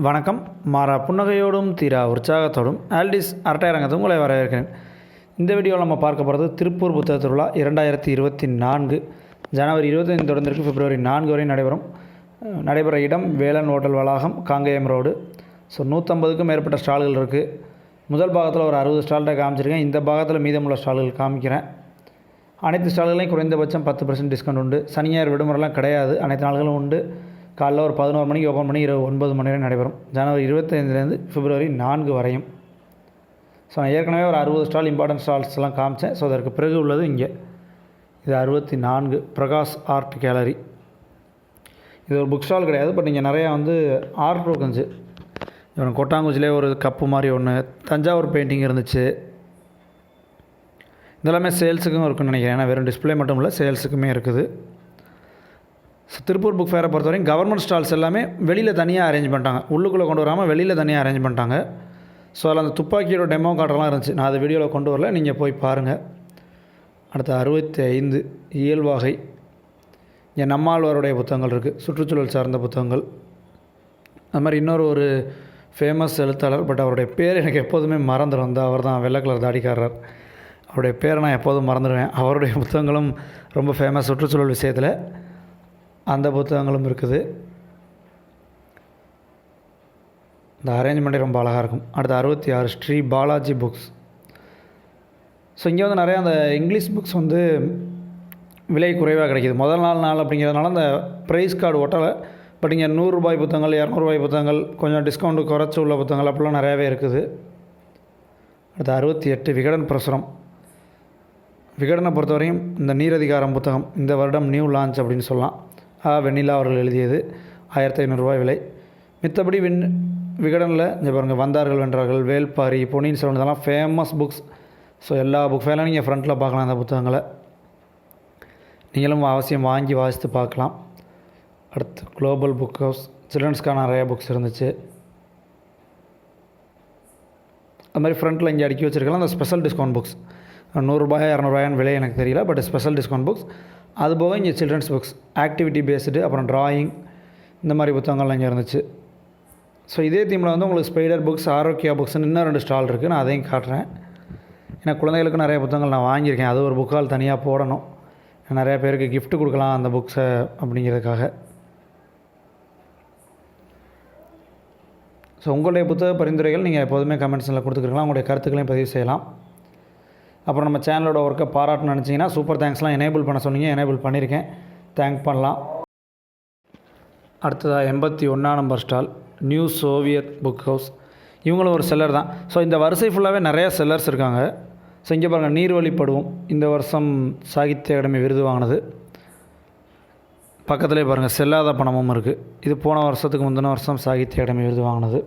வணக்கம். மாறா புன்னகையோடும் தீரா உற்சாகத்தோடும் ஆல்டிஸ் அரட்டையரங்கத்தை உங்களை வரவேற்கிறேன். இந்த வீடியோவில் நம்ம பார்க்க போகிறது திருப்பூர் புத்தக திருவிழா இரண்டாயிரத்தி இருபத்தி நான்கு ஜனவரி இருபத்தைந்து தொடர்ந்திருக்கு. பிப்ரவரி நான்கு வரை நடைபெறும். நடைபெற இடம் வேலன் ஹோட்டல் வளாகம் காங்கேயம் ரோடு. ஸோ நூற்றம்பதுக்கும் மேற்பட்ட ஸ்டால்கள் இருக்குது முதல் பாகத்தில் ஒரு அறுபது ஸ்டால்கிட்ட காமிச்சிருக்கேன். இந்த பாகத்தில் மீதமுள்ள ஸ்டால்கள் காமிக்கிறேன். அனைத்து ஸ்டால்களையும் குறைந்தபட்சம் பத்து பர்சன்ட் டிஸ்கவுண்ட் உண்டு. சனி ஞாயிறு விடுமுறைலாம் கிடையாது. அனைத்து நாள்களும் உண்டு. காலைல ஒரு பதினோரு மணிக்கு ஓப்பன் பண்ணி இரவு ஒன்பது மணி வரை நடைபெறும். ஜனவரி இருபத்தைந்துலேருந்து பிப்ரவரி நான்கு வரையும். ஸோ நான் ஏற்கனவே ஒரு அறுபது ஸ்டால் இம்பார்ட்டன்ட் ஸ்டால்ஸ்லாம் காமிச்சேன். ஸோ அதற்கு பிறகு உள்ளது இங்கே. இது அறுபத்தி நான்கு பிரகாஷ் ஆர்ட் கேலரி இது ஒரு புக் ஸ்டால் கிடையாது. பட் இங்கே நிறையா வந்து ஆர்ட் டோக்கன்ஸு இவன் கொட்டாங்குச்சிலே ஒரு கப்பு மாதிரி ஒன்று தஞ்சாவூர் பெயிண்டிங் இருந்துச்சு. இதெல்லாமே சேல்ஸுக்கும் இருக்குன்னு நினைக்கிறேன். ஏன்னா வெறும் டிஸ்ப்ளே மட்டும் இல்லை சேல்ஸுக்குமே இருக்குது. திருப்பூர் புக் ஃபேரை பொறுத்தவரைக்கும் கவர்மெண்ட் ஸ்டால்ஸ் எல்லாமே வெளியில் தனியாக அரேஞ்ச் பண்ணிட்டாங்க. உள்ளுக்குள்ளே கொண்டு வராமல் வெளியில் தனியாக அரேஞ்ச் பண்ணிட்டாங்க. ஸோ அதில் அந்த துப்பாக்கியோட டெமோ காட்டெல்லாம் இருந்துச்சு. நான் அதை வீடியோவில் கொண்டு வரல. நீங்கள் போய் பாருங்கள் அடுத்து அறுபத்தி ஐந்து இயல்வாகை இங்கே நம்மாழ்வாருடைய புத்தகங்கள் இருக்குது சுற்றுச்சூழல் சார்ந்த புத்தகங்கள். அது மாதிரி இன்னொரு ஒரு ஃபேமஸ் எழுத்தாளர் பட் அவருடைய பேர் எனக்கு எப்போதுமே மறந்துடும் அவர் தான் வெள்ளை கலர் தாடிக்காரர். அவருடைய பேரை நான் எப்போதும் மறந்துடுவேன் அவருடைய புத்தகங்களும் ரொம்ப ஃபேமஸ் சுற்றுச்சூழல் விஷயத்தில். அந்த புத்தகங்களும் இருக்குது. இந்த அரேஞ்ச்மெண்ட்டே ரொம்ப அழகாக இருக்கும். அடுத்து அறுபத்தி ஆறு ஸ்ரீ பாலாஜி புக்ஸ். ஸோ இங்கே வந்து நிறையா அந்த இங்கிலீஷ் புக்ஸ் வந்து விலை குறைவாக கிடைக்கிது. முதல் நாள் நாள் அப்படிங்கிறதுனால அந்த ப்ரைஸ் கார்டு ஒட்டலை. பட் இங்கே நூறுரூபாய் புத்தகங்கள் இரநூறுபாய் புத்தகங்கள் கொஞ்சம் டிஸ்கவுண்ட் குறைச்சி உள்ள புத்தகங்கள் அப்படிலாம் நிறையாவே இருக்குது. அடுத்து அறுபத்தி எட்டு விகடன் பிரசுரம். விகடனை பொறுத்தவரையும் இந்த நீரதிகாரம் புத்தகம் இந்த வருடம் நியூ லான்ச் அப்படின்னு சொல்லலாம். ஆ வெண்ணிலா அவர்கள் எழுதியது. ஆயிரத்தி ஐநூறுரூவா விலை. மித்தபடி வின் விகடனில் இங்கே பாருங்கள் வந்தார்கள் வென்றார்கள் வேல்பாரி பொன்னியின் செல்வன் இதெல்லாம் ஃபேமஸ் புக்ஸ் ஸோ எல்லா புக் ஃபேலாம் நீங்கள் ஃப்ரண்ட்டில் பார்க்கலாம் அந்த புத்தகங்களை. நீங்களும் அவசியம் வாங்கி வாசித்து பார்க்கலாம். அடுத்து குளோபல் புக் ஹவுஸ் சில்ட்ரன்ஸ்க்கான நிறைய புக்ஸ் இருந்துச்சு. அது மாதிரி ஃப்ரண்ட்டில் இங்கே அடுக்கி வச்சுருக்கலாம் அந்த ஸ்பெஷல் டிஸ்கவுண்ட் புக்ஸ் நூறுரூபாயா இரநூறுபாயான்னு விலை எனக்கு தெரியல பட் ஸ்பெஷல் டிஸ்கவுண்ட் புக்ஸ் அது போக இங்கே சில்ட்ரன்ஸ் புக்ஸ் ஆக்டிவிட்டி பேஸ்டு அப்புறம் ட்ராயிங் இந்த மாதிரி புத்தகங்கள்லாம் இங்கே இருந்துச்சு. ஸோ இதே தீமில் வந்து உங்களுக்கு ஸ்பைடர் புக்ஸ் ஆரோக்கியா புக்ஸ்னு இன்னும் ரெண்டு ஸ்டால் இருக்குது நான் அதையும் காட்டுறேன். ஏன்னா குழந்தைகளுக்கு நிறைய புத்தகங்கள் நான் வாங்கியிருக்கேன். அது ஒரு புக்கால் தனியாக போடணும். நிறைய பேருக்கு கிஃப்ட் கொடுக்கலாம் அந்த புக்ஸை அப்படிங்கிறதுக்காக. ஸோ உங்களுடைய புத்தக பரிந்துரைகள் நீங்கள் எப்போதுமே கமெண்ட்ஸில் கொடுத்துக்கலாம் உங்களுடைய கருத்துக்களையும் பதிவு செய்யலாம். அப்புறம் நம்ம சேனலோட ஒர்க்கை பாராட்டணும்னு நினச்சிங்கன்னா சூப்பர் தேங்க்ஸ்லாம் எனேபிள் பண்ண சொன்னீங்க எனேபிள் பண்ணியிருக்கேன். தேங்க் பண்ணலாம். அடுத்ததாக எண்பத்தி ஒன்றாம் number stall new Soviet book house இவங்களும் ஒரு செல்லர் தான். ஸோ இந்த வரிசை ஃபுல்லாகவே நிறையா செல்லர்ஸ் இருக்காங்க. ஸோ இங்கே பாருங்கள் நீர்வழிப்படுவோம். இந்த வருஷம் சாகித்ய அகாடமி விருது வாங்கினது. பக்கத்துலேயே பாருங்கள் செல்லாத பணமும் இருக்குது இது போன வருஷத்துக்கு முந்தின வருஷம் சாகித்ய அகாடமி விருது வாங்கினது.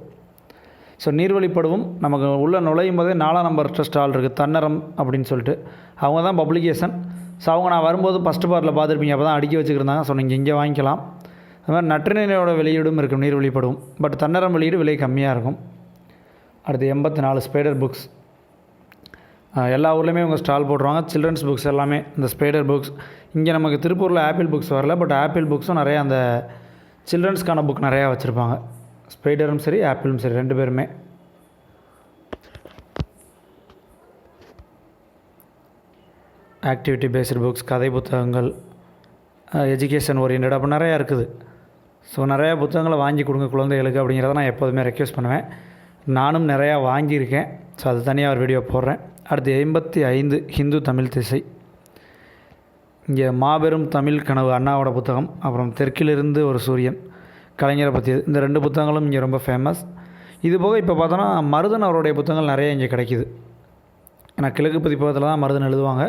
ஸோ நீர்வழிப்படுவும் நமக்கு உள்ளே நுழையும் போதே நாலாம் நம்பர் ஸ்டால் இருக்குது தன்னரம் அப்படின்னு சொல்லிட்டு. அவங்க தான் பப்ளிகேஷன் ஸோ அவங்க நான் வரும்போது ஃபஸ்ட்டு பார்ட்டில் பார்த்துருப்பீங்க அப்போ தான் அடுக்கி வச்சுக்கிருந்தாங்க. ஸோ நீங்கள் இங்கே வாங்கிக்கலாம். அது மாதிரி நற்றினையோட வெளியீடும் இருக்கும் நீர் வெளிப்படும் பட் தன்னரம் வெளியீடு விலை கம்மியாக இருக்கும். அடுத்து எண்பத்தி நாலு ஸ்பைடர் புக்ஸ் எல்லா ஊர்லேயுமே இவங்க ஸ்டால் போடுறாங்க சில்ட்ரன்ஸ் புக்ஸ் எல்லாமே இந்த ஸ்பைடர் புக்ஸ் இங்கே நமக்கு திருப்பூரில் ஆப்பிள் புக்ஸ் வரல பட் ஆப்பிள் புக்ஸும் நிறையா அந்த சில்ட்ரன்ஸ்க்கான புக் நிறையா வச்சுருப்பாங்க. ஸ்பைடரும் சரி ஆப்பிளும் சரி ரெண்டு பேருமே. ஆக்டிவிட்டி பேஸ்டு புக்ஸ் கதை புத்தகங்கள் எஜுகேஷன் ஓரியன்டாக அப்போ நிறையா இருக்குது. ஸோ நிறையா புத்தகங்களை வாங்கி கொடுங்க குழந்தைகளுக்கு அப்படிங்கிறத நான் எப்போதுமே ரெக்வெஸ்ட் பண்ணுவேன். நானும் நிறையா வாங்கியிருக்கேன். ஸோ அது தனியாக ஒரு வீடியோ போடுறேன். அடுத்து எண்பத்தி ஐந்து ஹிந்து தமிழ் திசை. இங்கே மாபெரும் தமிழ் கனவு அண்ணாவோட புத்தகம் அப்புறம் தெற்கிலிருந்து ஒரு சூரியன். கலைஞரை பற்றி இந்த ரெண்டு புத்தகங்களும் இங்கே ரொம்ப ஃபேமஸ் இது போக இப்போ பார்த்தோன்னா மருதன் அவருடைய புத்தகங்கள் நிறைய இங்கே கிடைக்கிது. ஏன்னா கிழக்கு பதிப்பகத்தில் தான் மருதன் எழுதுவாங்க.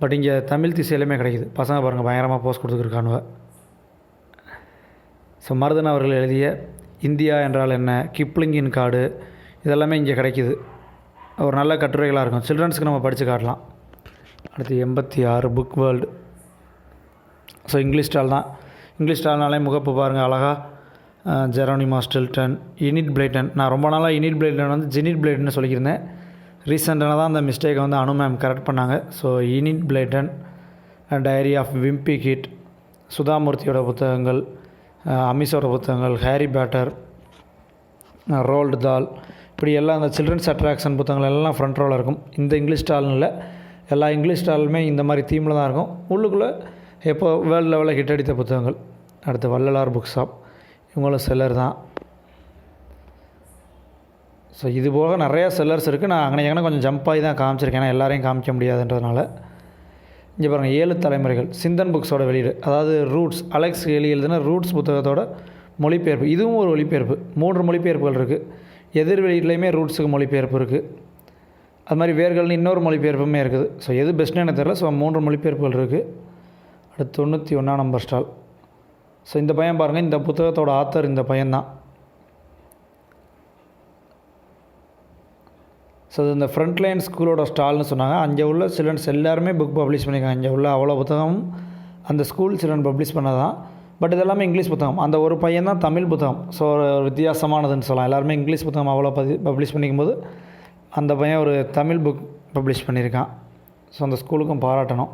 பட் இங்கே தமிழ் திசையிலுமே கிடைக்குது. பசங்க பாருங்கள் பயங்கரமாக போஸ்ட் கொடுத்துருக்கானுவ ஸோ மருதன் அவர்கள் எழுதிய இந்தியா என்றால் என்ன கிப்ளிங்கின் காடு இதெல்லாமே இங்கே கிடைக்கிது. ஒரு நல்ல கட்டுரைகளாக இருக்கும். சில்ட்ரன்ஸுக்கு நம்ம படித்து காட்டலாம். அடுத்து எண்பத்தி ஆறு book world so English stall தான். இங்கிலீஷ் ஸ்டால்னாலே முகப்பு பாருங்கள் அழகாக ஜெரோனிமா ஸ்டில்டன் இனிட் பிளேட்டன். நான் ரொம்ப நாளாக இனிட் பிளேட்டன் வந்து ஜெனிட் பிளேட்டன் சொல்லியிருந்தேன். ரீசெண்டாக தான் அந்த மிஸ்டேக்கை வந்து அனு மேம் கரெக்ட் பண்ணாங்க. So Enid Blyton diary of Wimpy Kid சுதாமூர்த்தியோட புத்தகங்கள் அமிஷோட புத்தகங்கள் ஹாரி பேட்டர் ரோல்டு தால் இப்படி எல்லாம் அந்த சில்ட்ரன்ஸ் அட்ராக்ஷன் புத்தகங்கள் எல்லாம் ஃப்ரண்ட் ரோவில் இருக்கும். இந்த இங்கிலீஷ் ஸ்டால்னு இல்லை. எல்லா இங்கிலீஷ் ஸ்டாலுமே இந்த மாதிரி தீமில் தான் இருக்கும். உள்ளுக்குள்ளே எப்போ வேர்ல்டு லெவலில் ஹிட் அடித்த புத்தகங்கள். அடுத்து வள்ளலார் புக் ஷாப் இவங்களும் செல்லர் தான். ஸோ இது போக நிறைய செல்லர்ஸ் இருக்குது நான் அங்கே எங்கே கொஞ்சம் ஜம்ப் ஆகி தான் காமிச்சிருக்கேன். ஏன்னா எல்லாரையும் காமிக்க முடியாதுன்றதுனால. இங்கே பாருங்கள் ஏழு தலைமுறைகள். சிந்தன் புக்ஸோட வெளியீடு. அதாவது ரூட்ஸ் அலெக்ஸ் எலி எழுதின ரூட்ஸ் புத்தகத்தோட மொழிபெயர்ப்பு. இதுவும் ஒரு மொழிபெயர்ப்பு மூன்று மொழிபெயர்ப்புகள் இருக்குது எதிர் வெளியீட்லேயுமே ரூட்ஸுக்கு மொழிபெயர்ப்பு இருக்குது அது மாதிரி வேர்கள்னு இன்னொரு மொழிபெயர்ப்புமே இருக்குது. ஸோ எது பெஸ்ட்னு எனக்கு தெரில ஸோ மூன்று மொழிபெயர்ப்புகள் இருக்குது அடுத்து தொண்ணூற்றி ஒன்றாம் நம்பர் ஸ்டால் ஸோ இந்த பையன் பாருங்கள் இந்த புத்தகத்தோட ஆத்தர் இந்த பையன்தான். ஸோ இந்த ஃப்ரண்ட் லைன் ஸ்கூலோட ஸ்டால்னு சொன்னாங்க. அங்கே உள்ள சில்ட்ரன்ஸ் எல்லாருமே புக் பப்ளிஷ் பண்ணியிருக்காங்க. அங்கே உள்ள அவ்வளோ புத்தகம் அந்த ஸ்கூல் சில்ட்ரன் பப்ளிஷ் பண்ணதான். பட் இதெல்லாமே இங்கிலீஷ் புத்தகம். அந்த ஒரு பையன் தான் தமிழ் புத்தகம். ஸோ வித்தியாசமானதுன்னு சொல்லலாம். எல்லாருமே இங்கிலீஷ் புத்தகம் அவ்வளோ பதி பப்ளிஷ் பண்ணிக்கும்போது அந்த பையன் ஒரு தமிழ் புக் பப்ளிஷ் பண்ணியிருக்கான். ஸோ அந்த ஸ்கூலுக்கும் பாராட்டணும்.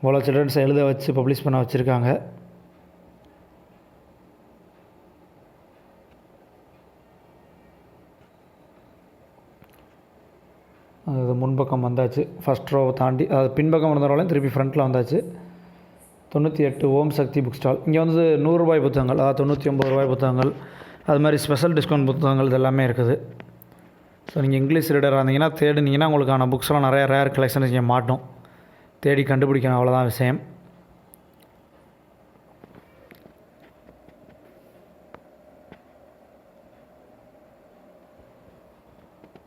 இவ்வளோ சில்ட்ரன்ஸை எழுத வச்சு பப்ளிஷ் பண்ண வச்சுருக்காங்க. அது முன்பக்கம் வந்தாச்சு. ஃபஸ்ட் ரோவை தாண்டி அது பின்பக்கம் இருந்தவராலையும் திருப்பி ஃப்ரண்ட்டில் வந்தாச்சு. தொண்ணூற்றி எட்டு ஓம் சக்தி புக் ஸ்டால் இங்கே வந்து நூறுரூபாய் புத்தகங்கள் அதாவது தொண்ணூற்றி ஒம்பது ரூபாய் புத்தகங்கள். அது மாதிரி ஸ்பெஷல் டிஸ்கவுண்ட் புத்தகங்கள் இது எல்லாமே இருக்குது. ஸோ நீங்கள் இங்கிலீஷ் ரீடராக இருந்தீங்கன்னா தேடினீங்கன்னா உங்களுக்கான புக்ஸ்லாம் நிறையா ரேர் கலெக்ஷன்ஸ் இங்கே மாட்டோம். தேடி கண்டுபிடிக்கணும் அவ்வளோதான் விஷயம்.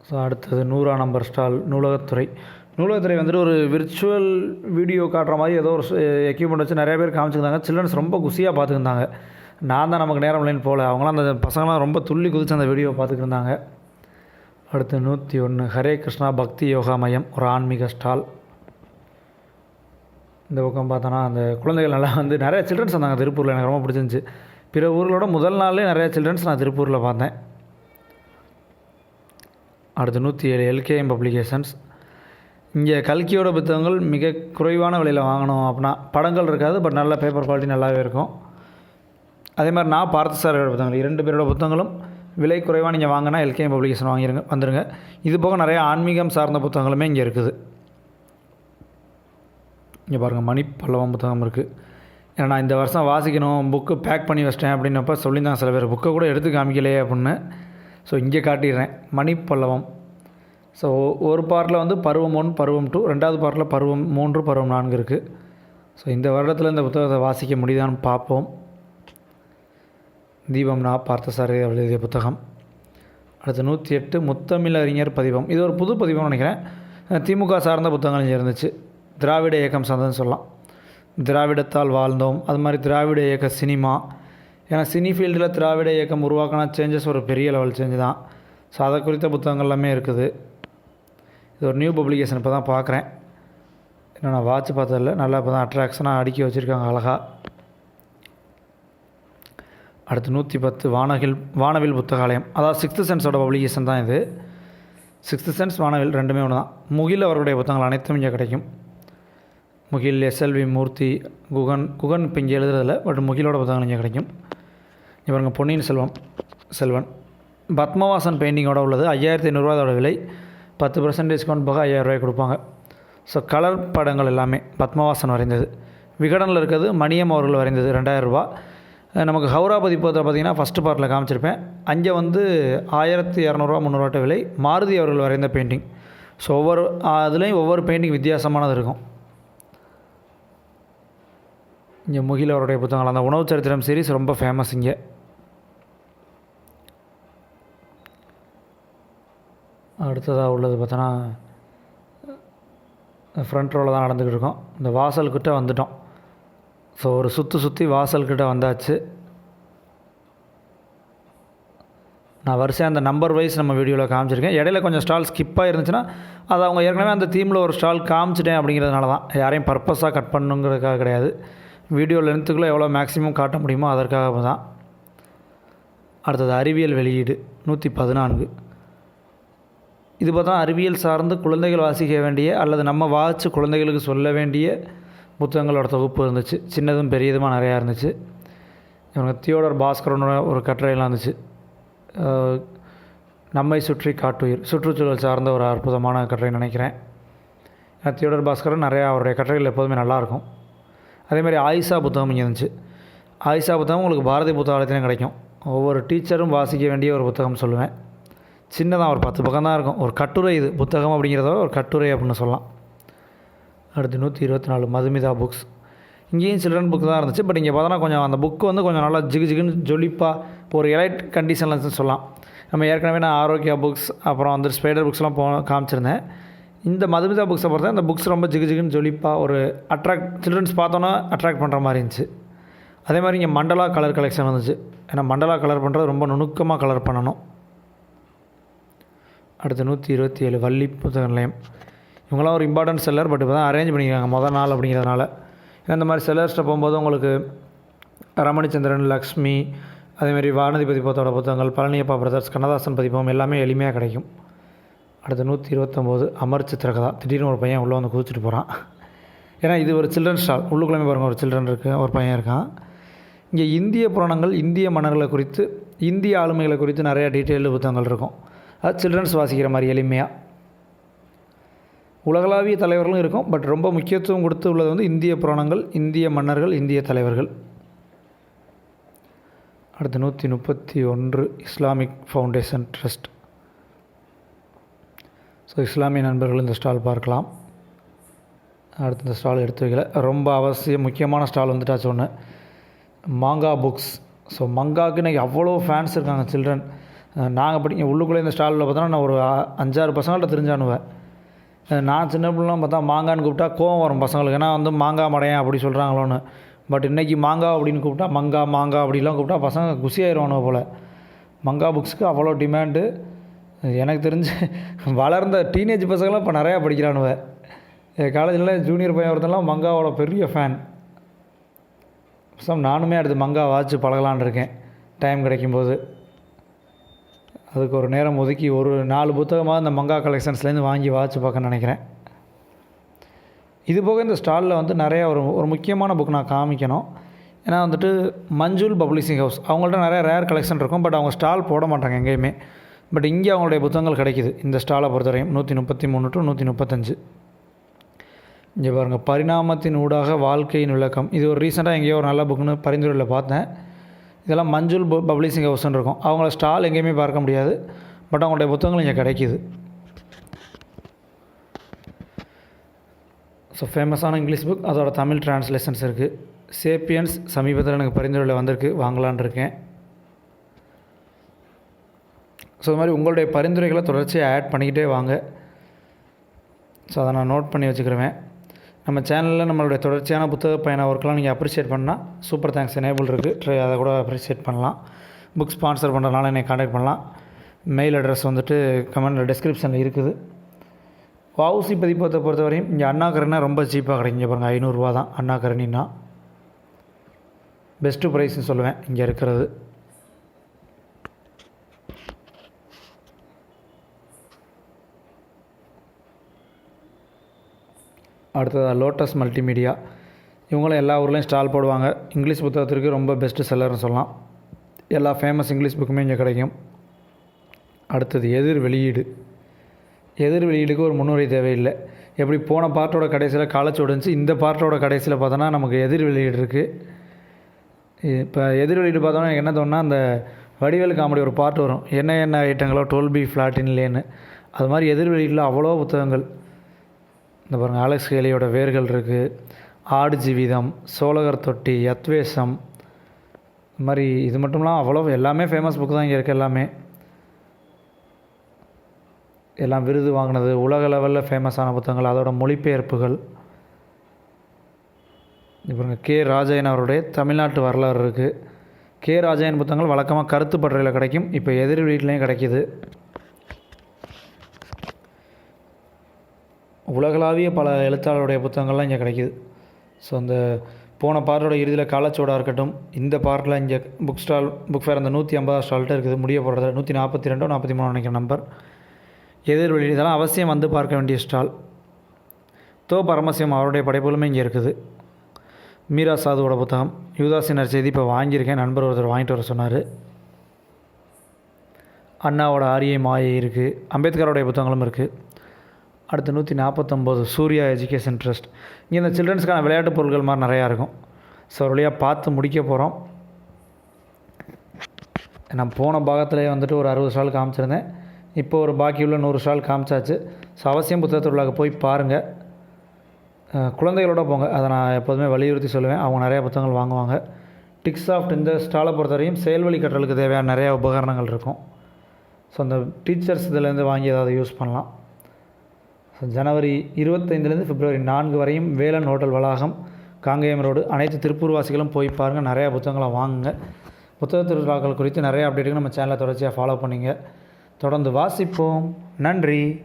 ஸோ அடுத்தது நூறா நம்பர் ஸ்டால் நூலகத்துறை. நூலகத்துறை வந்துட்டு ஒரு விர்ச்சுவல் வீடியோ காட்டுற மாதிரி ஏதோ ஒரு எக்யூப்மெண்ட் வச்சு நிறைய பேர் காமிச்சிருந்தாங்க. சில்ட்ரன்ஸ் ரொம்ப குசியாக பார்த்துருந்தாங்க நான் தான் நமக்கு நேரம் இல்லைன்னு போகல. அவங்களாம் அந்த பசங்களாம் ரொம்ப துள்ளி குதிச்சு அந்த வீடியோ பார்த்துக்கிருந்தாங்க. அடுத்து நூற்றி ஒன்று ஹரே கிருஷ்ணா பக்தி யோகா மையம் ஒரு ஆன்மீக ஸ்டால். இந்த பக்கம் பார்த்தோன்னா அந்த குழந்தைகள் நல்லா வந்து நிறைய சில்ட்ரன்ஸ் வந்தாங்க திருப்பூரில். எனக்கு ரொம்ப பிடிச்சிருந்துச்சி. பிற ஊர்களோட முதல் நாள்லேயே நிறைய சில்ட்ரன்ஸ் நான் திருப்பூரில் பார்த்தேன். அடுத்து நூற்றி ஏழு எல்கேஎம் பப்ளிகேஷன்ஸ் இங்கே கல்கியோட புத்தகங்கள் மிக குறைவான விலையில் வாங்கணும் அப்படின்னா படங்கள் இருக்காது பட் நல்ல பேப்பர் குவாலிட்டி நல்லாவே இருக்கும். அதே மாதிரி நான் பார்த்த சாரோட புத்தகங்கள் இரண்டு பேரோட புத்தகங்களும் விலை குறைவாக நீங்கள் வாங்கினா எல்கேஎம் பப்ளிகேஷன் வாங்கிருங்க வந்துடுங்க இது போக நிறைய ஆன்மீகம் சார்ந்த புத்தகங்களுமே இங்கே இருக்குது. இங்கே பாருங்கள் மணி பல்லவம் புத்தகம் இருக்குது ஏன்னா நான் இந்த வருஷம் வாசிக்கணும் புக்கு பேக் பண்ணி வச்சிட்டேன் அப்படின்னப்ப சொல்லியிருந்தாங்க சில பேர். புக்கை கூட எடுத்து காமிக்கலையே அப்படின்னு. ஸோ இங்கே காட்டிடுறேன். மணிப்பல்லவம். ஸோ ஒரு பார்ட்டில் வந்து பருவம் ஒன் பருவம் டூ ரெண்டாவது பார்ட்டில் பருவம் மூன்று பருவம் நான்கு இருக்குது ஸோ இந்த வருடத்தில் இந்த புத்தகத்தை வாசிக்க முடியுதான்னு பார்ப்போம். தீபம் நா பார்த்தசாரதி அவள் எழுதிய புத்தகம். அடுத்து நூற்றி எட்டு முத்தமிழ் அறிஞர் பதிவம் இது ஒரு புது பதிவம்னு நினைக்கிறேன். திமுக சார்ந்த புத்தகங்கள் இங்கே இருந்துச்சு. திராவிட இயக்கம் சார்ந்ததுன்னு சொல்லலாம். திராவிடத்தால் வாழ்ந்தோம். அது மாதிரி திராவிட இயக்க சினிமா ஏன்னா சினி ஃபீல்டில் திராவிட இயக்கம் உருவாக்கினா சேஞ்சஸ் ஒரு பெரிய லெவல் சேஞ்சு தான். ஸோ அதை குறித்த புத்தகங்கள் எல்லாமே இருக்குது. இது ஒரு நியூ பப்ளிகேஷன் இப்போ தான் பார்க்குறேன். இன்னும் நான் வாட்ச் பார்த்ததில்ல. நல்லா இப்போ தான் அட்ராக்ஷனாக அடுக்கி வச்சுருக்காங்க அழகாக அடுத்து நூற்றி பத்து வானகில் வானவில் புத்தகாலயம். அதாவது சிக்ஸ்த்து சென்ஸோட பப்ளிகேஷன் தான் இது. சிக்ஸ்த்து சென்ஸ் வானவில் ரெண்டுமே ஒன்று தான். முகில் அவருடைய புத்தகங்கள் அனைத்தும் இங்கே கிடைக்கும். முகில் எஸ்எல்வி மூர்த்தி குகன் குகன் இப்போ இங்கே எழுதுறதில்ல பட் முகிலோட புத்தகங்கள் இங்கே கிடைக்கும். இவருங்க பொன்னியின் செல்வம் செல்வன். பத்மவாசன் பெயிண்டிங்கோட உள்ளது. ஐயாயிரத்தி ஐநூறுரூவா அதோட விலை. பத்து பர்சன்ட் டிஸ்கவுண்ட் போக ஐயாயிரரூவாய் கொடுப்பாங்க. ஸோ கலர் படங்கள் எல்லாமே பத்மவாசன் வரைந்தது. விகடனில் இருக்கிறது மணியம் அவர்கள் வரைந்தது ரெண்டாயிரம் ரூபா. நமக்கு ஹவுரா பதிப்பகத்தில் பார்த்தீங்கன்னா ஃபஸ்ட்டு பார்ட்டில் காமிச்சிருப்பேன். அங்கே வந்து ஆயிரத்தி இரநூறுவா முந்நூறுவாட்ட விலை. மாருதி அவர்கள் வரைந்த பெயிண்டிங் ஸோ ஒவ்வொரு அதுலேயும் ஒவ்வொரு பெயிண்டிங் வித்தியாசமானது இருக்கும். இங்கே முகில் அவருடைய புத்தகங்கள். அந்த உணவு சரித்திரம் சீரீஸ் ரொம்ப ஃபேமஸ் இங்கே. அடுத்ததாக உள்ளது பார்த்தோன்னா ஃப்ரண்ட் ரோவில் தான் நடந்துக்கிட்டு இருக்கோம். இந்த வாசல்கிட்ட வந்துட்டோம். ஸோ ஒரு சுற்றி சுற்றி வாசல்கிட்ட வந்தாச்சு. நான் வரிசையாக அந்த நம்பர் வைஸ் நம்ம வீடியோவில் காமிச்சிருக்கேன். இடையில கொஞ்சம் ஸ்டால் ஸ்கிப்பாக இருந்துச்சுன்னா அது அவங்க ஏற்கனவே அந்த தீமில் ஒரு ஸ்டால் காமிச்சிட்டேன் அப்படிங்கிறதுனால தான். யாரையும் பர்பஸாக கட் பண்ணுங்கிறதுக்காக கிடையாது. வீடியோ லென்த்துக்குள்ளே எவ்வளோ மேக்ஸிமம் காட்ட முடியுமோ அதற்காக தான். அடுத்தது அறிவியல் வெளியீடு நூற்றி பதினான்கு. இது பார்த்தா அறிவியல் சார்ந்து குழந்தைகள் வாசிக்க வேண்டிய அல்லது நம்ம வாசித்து குழந்தைகளுக்கு சொல்ல வேண்டிய புத்தகங்களோட தொகுப்பு இருந்துச்சு. சின்னதும் பெரியதுமாக நிறையா இருந்துச்சு. இவங்க தியோடர் பாஸ்கரனோட ஒரு கட்டுரையெல்லாம் இருந்துச்சு. நம்மை சுற்றி காட்டுயிர் சுற்றுச்சூழல் சார்ந்த ஒரு அற்புதமான கட்டுரை நினைக்கிறேன். தியோடர் பாஸ்கரன் நிறையா அவருடைய கட்டுரைகள் எப்போதுமே நல்லாயிருக்கும் அதேமாதிரி ஆயிஷா புத்தகம் இங்கே இருந்துச்சு. ஆயிஷா புத்தகம் உங்களுக்கு பாரதி புத்தகாலயத்திலையும் கிடைக்கும். ஒவ்வொரு டீச்சரும் வாசிக்க வேண்டிய ஒரு புத்தகம் சொல்லுவேன். சின்னதாக ஒரு பத்து பக்கம் தான் இருக்கும். ஒரு கட்டுரை இது புத்தகம் அப்படிங்கிறத விட ஒரு கட்டுரை அப்படின்னு சொல்லலாம். அடுத்து நூற்றி இருபத்தி நாலு மதுமிதா புக்ஸ் இங்கேயும் சில்ட்ரன் புக் தான் இருந்துச்சு. பட் இங்கே பார்த்தோன்னா கொஞ்சம் அந்த புக்கு வந்து கொஞ்சம் நல்லா ஜிகு ஜிகுன்னு ஜொலிப்பாக ஒரு எலைட் கண்டிஷனில் சொல்லலாம். நம்ம ஏற்கனவே நான் ஆரோக்கியா புக்ஸ் அப்புறம் வந்து ஸ்பைடர் புக்ஸ்லாம் போ காமிச்சிருந்தேன். இந்த மதுமிதா புக்ஸை பொறுத்த இந்த புக்ஸ் ரொம்ப ஜிகு ஜிகுன்னு ஜொலிப்பாக ஒரு அட்ராக்ட் சில்ட்ரன்ஸ் பார்த்தோன்னா அட்ராக்ட் பண்ணுற மாதிரி இருந்துச்சு. அதே மாதிரி இங்கே மண்டலா கலர் கலெக்ஷன் வந்துச்சு. ஏன்னா மண்டலா கலர் பண்ணுறது ரொம்ப நுணுக்கமாக கலர் பண்ணணும். அடுத்து நூற்றி இருபத்தி ஏழு வள்ளி புத்தக நிலையம். இவங்களாம் ஒரு இம்பார்ட்டன்ட் செல்லர் பட் இப்போ தான் அரேஞ்ச் பண்ணிக்கிறாங்க மொதல் நாள் அப்படிங்கிறதுனால. ஏன்னா இந்த மாதிரி செல்லர்ஸ்ட்டை போகும்போது உங்களுக்கு ரமணிச்சந்திரன் லக்ஷ்மி அதேமாதிரி வானதி பதிப்பத்தோட புத்தகங்கள் பழனியப்பா பிரதர்ஸ் கண்ணதாசன் பதிப்பம் எல்லாமே எளிமையாக கிடைக்கும். அடுத்து நூற்றி இருபத்தொம்போது அமர் சித்திரகதா. திடீர்னு ஒரு பையன் உள்ளே வந்து குதிச்சுட்டு போகிறான் ஏன்னா இது ஒரு சில்ட்ரன் ஸ்டால் உள்ளுக்குள்ளே பாருங்கள் ஒரு சில்ட்ரன் இருக்குது ஒரு பையன் இருக்கான். இங்கே இந்திய புராணங்கள் இந்திய மன்னர்களை குறித்து இந்திய ஆளுமைகளை குறித்து நிறையா டீட்டெயில்டு புத்தகங்கள் இருக்கும். அது சில்ட்ரன்ஸ் வாசிக்கிற மாதிரி எளிமையாக உலகளாவிய தலைவர்களும் இருக்கும். பட் ரொம்ப முக்கியத்துவம் கொடுத்து உள்ளது வந்து இந்திய புராணங்கள் இந்திய மன்னர்கள் இந்திய தலைவர்கள். அடுத்து நூற்றி முப்பத்தி ஒன்று இஸ்லாமிக் ஃபவுண்டேஷன் ட்ரஸ்ட் ஸோ இஸ்லாமிய நண்பர்கள் இந்த ஸ்டால் பார்க்கலாம். அடுத்து இந்த ஸ்டால் எடுத்து வைக்கல. ரொம்ப அவசியம் முக்கியமான ஸ்டால் வந்துட்டாச்சு ஒன்று மாங்கா புக்ஸ் ஸோ மங்காவுக்கு இன்றைக்கி அவ்வளோ ஃபேன்ஸ் இருக்காங்க சில்ட்ரன் நாங்கள் படிக்க உள்ளுக்குள்ளே இந்த ஸ்டாலில் பார்த்தோன்னா நான் ஒரு அஞ்சாறு பசங்கள்ட்ட தெரிஞ்சானுவேன். நான் சின்ன பிள்ளைலாம் பார்த்தா மாங்கான்னு கூப்பிட்டா கோவம் வரும் பசங்களுக்கு. ஏன்னா வந்து மாங்காய் மடையன் அப்படி சொல்கிறாங்களோன்னு பட் இன்றைக்கி மாங்காய் அப்படின்னு கூப்பிட்டா மங்கா மாங்காய் அப்படிலாம் கூப்பிட்டா பசங்க குசியாயிருவானுவ போல். மங்கா புக்ஸுக்கு அவ்வளோ டிமாண்டு. எனக்கு தெரிஞ்சு வளர்ந்த டீனேஜ் பசங்களாம் இப்போ நிறையா படிக்கிறானுவ. காலேஜில் ஜூனியர் பையன் ஒருத்தெல்லாம் மங்காவோட பெரிய ஃபேன் சம் நானுமே அடுத்து மங்கா வாட்ச் பழகலான் இருக்கேன். டைம் கிடைக்கும்போது. அதுக்கு ஒரு நேரம் ஒதுக்கி ஒரு நாலு புத்தகமாக இந்த மங்கா கலெக்ஷன்ஸ்லேருந்து வாங்கி வாட்ச் பார்க்க நினைக்கிறேன். இது போக இந்த ஸ்டாலில் வந்து நிறையா ஒரு ஒரு முக்கியமான புக் நான் காமிக்கணும். ஏன்னா வந்துட்டு மஞ்சுள் பப்ளிஷிங் ஹவுஸ் அவங்கள்ட்ட நிறைய ரேர் கலெக்ஷன் இருக்கும் பட் அவங்க ஸ்டால் போட மாட்டாங்க எங்கேயுமே. பட் இங்கே அவங்களுடைய புத்தகங்கள் கிடைக்குது இந்த ஸ்டாலை பொறுத்தவரையும் நூற்றி முப்பத்தி மூணு டு நூற்றி முப்பத்தஞ்சு இங்கே பாருங்கள் பரிணாமத்தின் ஊடாக வாழ்க்கையின் விளக்கம். இது ஒரு ரீசெண்டாக எங்கேயோ ஒரு நல்ல புக்குன்னு பரிந்துரையில் பார்த்தேன். இதெல்லாம் மஞ்சுள் ப- பப்ளிஷிங் ஹவுஸ்னு இருக்கும். அவங்கள ஸ்டால் எங்கேயுமே பார்க்க முடியாது. பட் அவங்களுடைய புத்தகங்கள் இங்கே கிடைக்கிது. ஸோ ஃபேமஸான இங்கிலீஷ் புக் அதோட தமிழ் டிரான்ஸ்லேஷன்ஸ் இருக்குது சேப்பியன்ஸ் சமீபத்தில் எனக்கு பரிந்துரையில் வந்திருக்கு. வாங்கலான் இருக்கேன். ஸோ இது மாதிரி உங்களுடைய பரிந்துரைகளை தொடர்ச்சியாக ஆட் பண்ணிக்கிட்டே வாங்க. ஸோ அதை நான் நோட் பண்ணி வச்சுக்கிறேன் நம்ம சேனலில் நம்மளுடைய தொடர்ச்சியான புத்தக பயண ஒர்க்கெலாம் நீங்கள் அப்ரிஷியேட் பண்ணால் சூப்பர் தேங்க்ஸ் எனேபிள் இருக்குது ட்ரை அதை கூட அப்ரிஷியேட் பண்ணலாம். புக் ஸ்பான்சர் பண்ணுறதுனால என்னை காண்டாக்ட் பண்ணலாம். மெயில் அட்ரஸ் வந்துட்டு கமெண்ட் டிஸ்கிரிப்ஷனில் இருக்குது. வவுசி பதிப்பத்தை பொறுத்தவரையும் இங்கே அண்ணா கரணினா ரொம்ப சீப்பாக கிடைக்கும் பாருங்கள் ஐநூறுரூவா தான் அண்ணா கரணின்னா. பெஸ்ட்டு ப்ரைஸ்னு சொல்லுவேன் இங்கே இருக்கிறது. அடுத்தது லோட்டஸ் மல்டிமீடியா இவங்களும் எல்லா ஊர்லேயும் ஸ்டால் போடுவாங்க. இங்கிலீஷ் புத்தகத்திற்கு ரொம்ப பெஸ்ட்டு செல்லர்னு சொல்லலாம். எல்லா ஃபேமஸ் இங்கிலீஷ் புக்குமே இங்கே கிடைக்கும். அடுத்தது எதிர் வெளியீடு. எதிர் வெளியீடுக்கு ஒரு முன்னுரை தேவையில்லை. எப்படி போன பார்ட்டோட கடைசியில் காலேஜ் உடஞ்சி இந்த பார்ட்டோட கடைசியில் பார்த்தோன்னா நமக்கு எதிர் வெளியீடு இருக்குது இப்போ எதிர் வெளியீடு பார்த்தோன்னா எனக்கு என்ன தோணுன்னா அந்த வடிவேல் காமெடி ஒரு பாட்டு வரும். என்ன என்ன ஐட்டங்களோ டுவெல் பி ஃப்ளாட்டின்லேன்னு அது மாதிரி எதிர் வெளியீட்டில் அவ்வளோ புத்தகங்கள். இந்த பாருங்கள் ஆலெக்ஸ் கேலியோட வேர்கள் இருக்குது ஆடு ஜீவிதம் சோழகர் தொட்டி யத்வேஷம் இது மாதிரி இது மட்டும்லாம் அவ்வளோ எல்லாமே ஃபேமஸ் புக்கு தான் இங்கே இருக்குது எல்லாமே. எல்லாம் விருது வாங்கினது உலக லெவலில் ஃபேமஸான புத்தகங்கள் அதோட மொழிபெயர்ப்புகள். இப்போ கே ராஜயன் அவருடைய தமிழ்நாட்டு வரலாறு இருக்குது கே ராஜயன் புத்தகங்கள் வழக்கமாக கருத்து பற்றையில் கிடைக்கும். இப்போ எதிர் வீட்லேயும் கிடைக்கிது. உலகளாவிய பல எழுத்தாளருடைய புத்தகங்கள்லாம் இங்கே கிடைக்கிது. ஸோ அந்த போன பார்ட்டோட இறுதியில் காலச்சோடாக இருக்கட்டும் இந்த பார்ட்டில் இங்கே புக் ஸ்டால் புக் ஃபேர் அந்த நூற்றி ஐம்பது ஸ்டால்கிட்ட இருக்குது. முடிய போடுறது நூற்றி நாற்பத்தி ரெண்டோ நாற்பத்தி மூணு நினைக்கிற நம்பர் எதிர்வெளி இதெல்லாம் அவசியம் வந்து பார்க்க வேண்டிய ஸ்டால் தோ பரமசிவம் அவருடைய படைப்புகளுமே இங்கே இருக்குது. மீரா சாதுவோட புத்தகம். யுவதாசினர் செய்தி இப்போ வாங்கியிருக்கேன். நண்பர் ஒருத்தர் வாங்கிட்டு வர சொன்னார். அண்ணாவோட ஆரிய மாயை இருக்குது அம்பேத்கரோடைய புத்தகங்களும் இருக்குது அடுத்து நூற்றி நாற்பத்தொம்போது சூர்யா எஜுகேஷன் ட்ரஸ்ட் இங்கே இந்த சில்ட்ரன்ஸ்க்கான விளையாட்டு பொருட்கள் மாதிரி நிறையா இருக்கும். ஸோ ஒரு வழியாக பார்த்து முடிக்க போகிறோம் நான் போன பாகத்திலே வந்துட்டு ஒரு அறுபது ஸ்டால் காமிச்சிருந்தேன். இப்போ ஒரு பாக்கி உள்ள நூறு ஸ்டால் காமிச்சாச்சு. ஸோ அவசியம் புத்தக திருவிழாக்கு போய் பாருங்கள் குழந்தைகளோட போங்க. அதை நான் எப்போதுமே வலியுறுத்தி சொல்லுவேன். அவங்க நிறையா புத்தகங்கள் வாங்குவாங்க. டிக்ஸாஃப்ட் இந்த ஸ்டாலை பொறுத்தவரையும் செயல்வழி கற்றலுக்கு தேவையான நிறையா உபகரணங்கள் இருக்கும். ஸோ அந்த டீச்சர்ஸ் இதுலேருந்து வாங்கி ஏதாவது யூஸ் பண்ணலாம். ஜனவரி இருபத்தைந்துலேருந்து பிப்ரவரி நான்கு வரையும் வேலன் ஹோட்டல் வளாகம் காங்கேயம் ரோடு அனைத்து திருப்பூர்வாசிகளும் போய் பாருங்கள் நிறையா புத்தகங்களை வாங்குங்க. புத்தக திருவிழாக்கள் குறித்து நிறைய அப்டேட்டுக்கு நம்ம சேனலை தொடர்ச்சியாக ஃபாலோ பண்ணிங்க. தொடர்ந்து வாசிப்போம். நன்றி.